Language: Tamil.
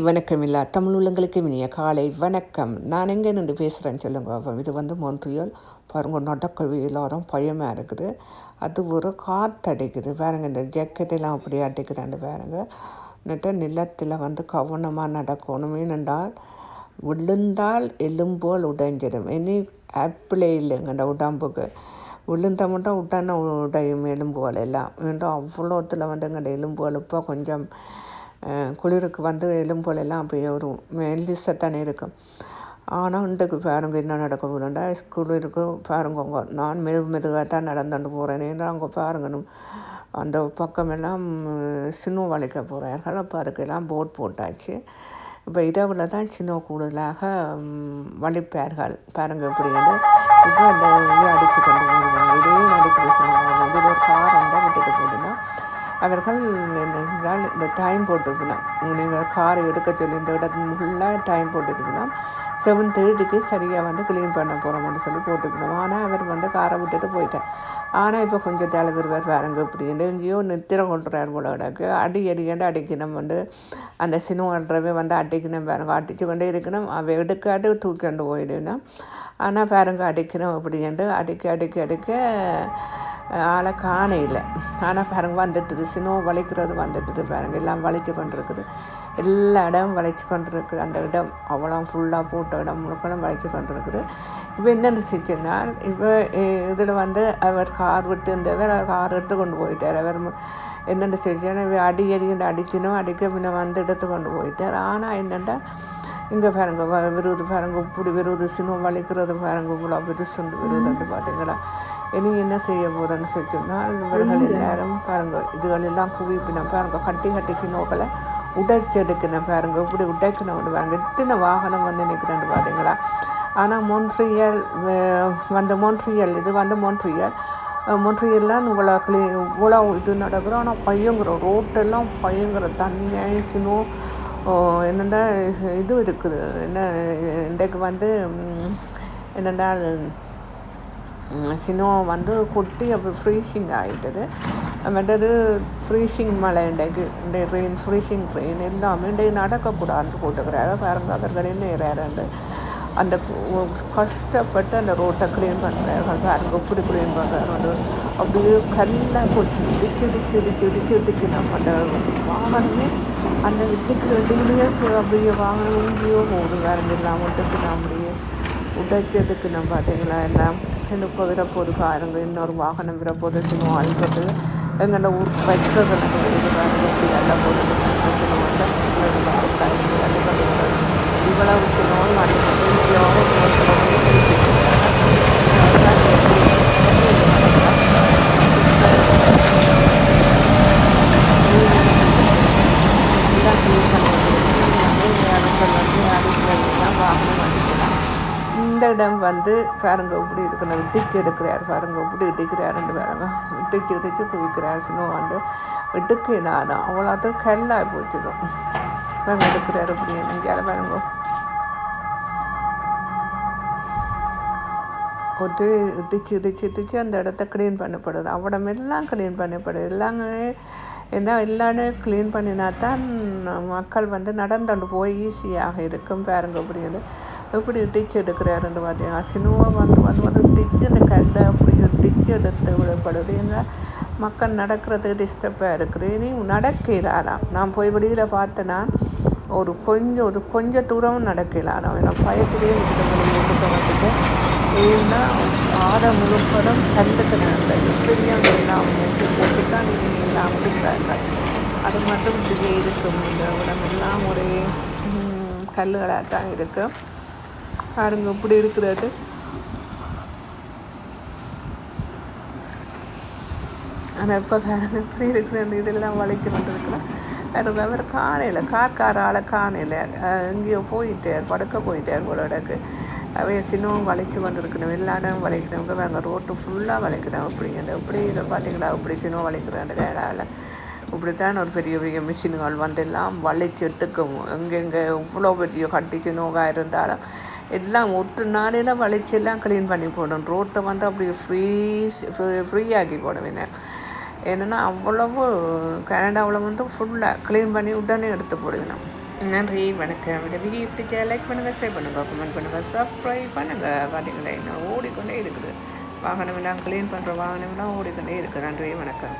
வணக்கம் இல்லா தமிழ் உள்ளங்களுக்கு இனிய காலை வணக்கம். நான் எங்கே நின்று பேசுகிறேன்னு சொல்லுங்க அப்போ இது வந்து மொந்தியல் பாருங்கள் நடக்கவே பயமாக இருக்குது. அது ஒரு காற்றடிக்குது பாருங்கள் இந்த ஜக்கெட்டெல்லாம் அப்படி அடிக்குதாண்டு பாருங்கள் நட்டு நிலத்தில் வந்து கவனமாக நடக்கணும் ஏனென்றால் விழுந்தால் எலும்போல் உடைஞ்சிடும். இனி ஆப்பிளே இல்லைங்கண்ட உடம்புக்கு. விழுந்த மட்டும் உடனே உடையும் எலும்போல் எல்லாம். ஏன்டா அவ்வளோத்தில் வந்து எங்கள்கிட்ட எலும்புகள் இப்போ கொஞ்சம் குளிருக்கு வந்து எலும்புகள் எல்லாம் அப்படியே ஒரு மெல்லிசத்தானே இருக்கும். ஆனால் இன்றைக்கு பாருங்க என்ன நடக்க போதுண்டா குளிருக்கு பாருங்க உங்க நான் மெது மெதுவாக தான் நடந்துட்டு போகிறேன் ஏன்னா அங்கே பாருங்கணும் அந்த பக்கமெல்லாம் சின்ன வளைக்க போகிறார்கள் அப்போ அதுக்கெல்லாம் போட் போட்டாச்சு. இப்போ இரவில் தான் சின்ன கூடுதலாக ம், பாருங்கள் பாருங்க இப்படின்னு இப்போ அந்த இதை அடித்து கொண்டு போடுவாங்க இதே நடிக்கிறது சொல்லுவாங்க இதில் ஒரு கார் இருந்தால் விட்டுட்டு போட்டுன்னா அவர்கள் என்றால் இந்த டைம் போட்டுக்கணும் நீங்கள் காரை எடுக்க சொல்லி இந்த இடத்துல ஃபுல்லாக டைம் போட்டுக்கணும் செவன் தேர்ட்டிக்கு சரியாக வந்து க்ளீன் பண்ண போகிறோம்னு சொல்லி போட்டுக்கணும் ஆனால் அவர் வந்து காரை விட்டுட்டு போயிட்டார். ஆனால் இப்போ கொஞ்சம் தலைவர் பாருங்க இப்படின்னு எங்கேயோ நித்திரம் கொண்டுறார் போல கிடக்கு. அடி அடிக்கண்டு அடிக்கணும் வந்து அந்த சினிமான்றவே வந்து அடிக்கணும் பாருங்க. அடித்து கொண்டே இருக்கணும். அவ எடுக்காட்டு தூக்கி கொண்டு போயிடணும். ஆனால் பாருங்க அடிக்கணும் அப்படின்ட்டு அடிக்க அடிக்க அடிக்க ஆளை காண இல்லை ஆனால் பாருங்க வந்துட்டுது. சினோ வலிக்கிறது வந்துட்டுது பாருங்க. எல்லாம் வலிச்சு கொண்டிருக்குது. எல்லா இடம் வளைச்சு கொண்டிருக்கு. அந்த இடம் அவ்வளோ ஃபுல்லாக போட்ட இடம் முழுக்களும் வளைச்சு கொண்டிருக்குது. இப்போ என்னென்னு செஞ்சுனால் இப்போ இதில் வந்து அவர் கார் விட்டு இருந்தவர் கார் எடுத்து கொண்டு போயிட்டார். அவர் என்னென்னு செஞ்சேன்னா இவ அடி அடிக்கிட்டு அடிச்சினோம் அடிக்க பின்ன வந்து எடுத்து கொண்டு போயிட்டார். ஆனால் என்னென்னா இங்கே பாருங்க விருது பாருங்க இப்படி விருது சின்னம் வலிக்கிறது பாருங்க இவ்வளோ விருசுண்டு விருதுண்டு பார்த்தீங்களா? இனி என்ன செய்ய போதுன்னு சொல்லி சொன்னால் இவர்கள் எல்லாரும் பாருங்க இதுகள் எல்லாம் குவிப்பின பாருங்க கட்டி கட்டி சின்னோக்களை உடைச்செடுக்கணும் பாருங்க இப்படி உடைக்கணும் பாருங்க இத்தனை வாகனம் வந்து நிற்கிறேன் பார்த்தீங்களா ஆனால் மொன்ட்ரியல் வந்து மொன்ட்ரியல் இது வந்து மொன்ட்ரியல் மொன்ட்ரியல்லாம் இவ்வளோ க்ளீ இவ்வளோ இது நடக்குது ஆனால் பயங்கர ரோட்டெல்லாம் பயங்கர தண்ணி ஆயிடுச்சுனோ என்னென்னா இது இருக்குது என்ன இன்றைக்கு வந்து ம், என்னென்றால் சினோ வந்து கொட்டி அப்போ ஃப்ரீசிங் ஆகிட்டது மற்றது ஃப்ரீசிங் மழை இன்றைக்கு இந்த ட்ரெயின் ஃப்ரீசிங் ட்ரெயின் எல்லாமே இன்றைக்கு நடக்கக்கூடாதுன்னு போட்டுக்கிறாரு பாருங்க அவர்கள் என்ன அந்த கஷ்டப்பட்டு அந்த ரோட்டை க்ளீன் பண்ணுறாரு பாருங்க இப்படி க்ளீன் பண்ணுறாரு அப்படியே கல்லாக போச்சு இடிச்சு இடிச்சு இடிச்சு இடிச்சு இடிக்கு நம்ம அந்த வாகனமே அந்த இடிக்கிற இடையிலேயே அப்படியே வாகனம் இங்கேயோ போகுது வேறு இல்லாமல் இட்டுக்கு அப்படியே உடைச்சதுக்கு நம்ம பார்த்தீங்களா எல்லாம் இன்னும் இப்போ விடப்போது பாருங்க. இன்னொரு வாகனம் விடப்போது சினிமா அழுகிறது எங்கள்ட ஊர் பெட்ரோல் கணக்கு வருது பாருங்க. இப்படி எல்லாம் போடுது பாருங்க இவ்வளவு சினிமாவும் வந்து எவ்வளோ தூரத்தில் வந்து எல்லாம் க்ளீன் பண்ணி இடங்கள் வந்து அடிக்கிறதுலாம் வாகனம் அடிக்கலாம் இந்த இடம் வந்து பாருங்க இப்படி இருக்கணும் இடிச்சு எடுக்கிறார். பாருங்க இப்படி இடிக்கிறாருன்னு பாருங்க இடிச்சு இடிச்சு குவிக்கிறார். சினோ வந்து இடுக்கு தான் அவ்வளோத்து கல்லாகி போச்சுதும் நாங்கள் எடுக்கிறார் இப்படி. இங்கேயால பாருங்க. போட்டு இடிச்சு இடிச்சு இடிச்சு அந்த இடத்த க்ளீன் பண்ணப்படுது. அவடம் எல்லாம் க்ளீன் பண்ணப்படுது. எல்லாமே என்ன எல்லாமே க்ளீன் பண்ணினா தான் மக்கள் வந்து நடந்துட்டு போய் ஈஸியாக இருக்கும். பாருங்க அப்படின்னு எப்படி டிச்சு எடுக்கிறாருன்னு பார்த்தீங்கன்னா சினிமா வந்து வந்து வந்து டிச்சு அந்த கல்லை அப்படி டிச்சு எடுத்து விடப்படுது ஏன்னா மக்கள் நடக்கிறது டிஸ்டர்பாக இருக்குது இனி நடக்கிறாராம் நான் போய் வெளியில் பார்த்தேன்னா ஒரு கொஞ்சம் ஒரு கொஞ்சம் தூரம் நடக்கலாதான் ஏன்னா பயத்திலேயே விட்டுட்டு வெளியே வந்துட்டு ஏன்னா ஆட முழுப்படம் கல்லுக்கு நடந்தது பெரிய எல்லாம் மூட்டி போட்டு தான் நீங்கள் எல்லாம் விடுறாங்க அது மட்டும் இப்படியே இருக்கும் இந்த உடம்பெல்லாம் ஒரே கல்லுகளாக தான் இருக்குது பாருங்க இப்படி இருக்கிறது ஆனால் இப்போ பாருங்க இப்படி இருக்கிற இதெல்லாம் வளைச்சு கொண்டிருக்கலாம் வேறு அவர் காணையில் காக்காரால் காணையில் எங்கேயோ போயிட்டார் படுக்க போயிட்டார் போல இடக்கு அவைய சின்னவும் வளைச்சு கொண்டிருக்கணும் எல்லா இடமும் வளைக்கணும் வேங்க ரோட்டு ஃபுல்லாக வளைக்கணும். அப்படிங்கிறது இப்படி இதை பார்த்தீங்களா? இப்படி சின்னம் வளைக்கிறேன் அந்த இப்படித்தான் ஒரு பெரிய பெரிய மிஷின்கள் வந்து எல்லாம் வளைச்சு எடுத்துக்கவும் எங்கெங்கே இவ்வளோ பெரிய கட்டிச்சு நோகாக இருந்தாலும் எல்லாம் ஒட்டு நாளையில் வளைச்சு எல்லாம் க்ளீன் பண்ணி போடணும். ரோட்டை வந்து அப்படி ஃப்ரீ ஃப்ரீ ஆக்கி போடுவேன் என்னென்னா அவ்வளவு கனடாவில் வந்து ஃபுல்லாக க்ளீன் பண்ணி உடனே எடுத்து போடுவேன் நன்றி வணக்கம். இந்த வீடியோ பிடிச்சா லைக் பண்ணுங்கள் ஷேர் பண்ணுங்கள் கமெண்ட் பண்ணுங்கள் சப்ஸ்கிரைப் பண்ணுங்கள் பார்த்தீங்களா இன்னும் ஓடிக்கொண்டே இருக்குது. வாகனமெல்லாம் க்ளீன் பண்ணுற வாகனமெல்லாம் ஓடிக்கொண்டே இருக்குது நன்றி வணக்கம்.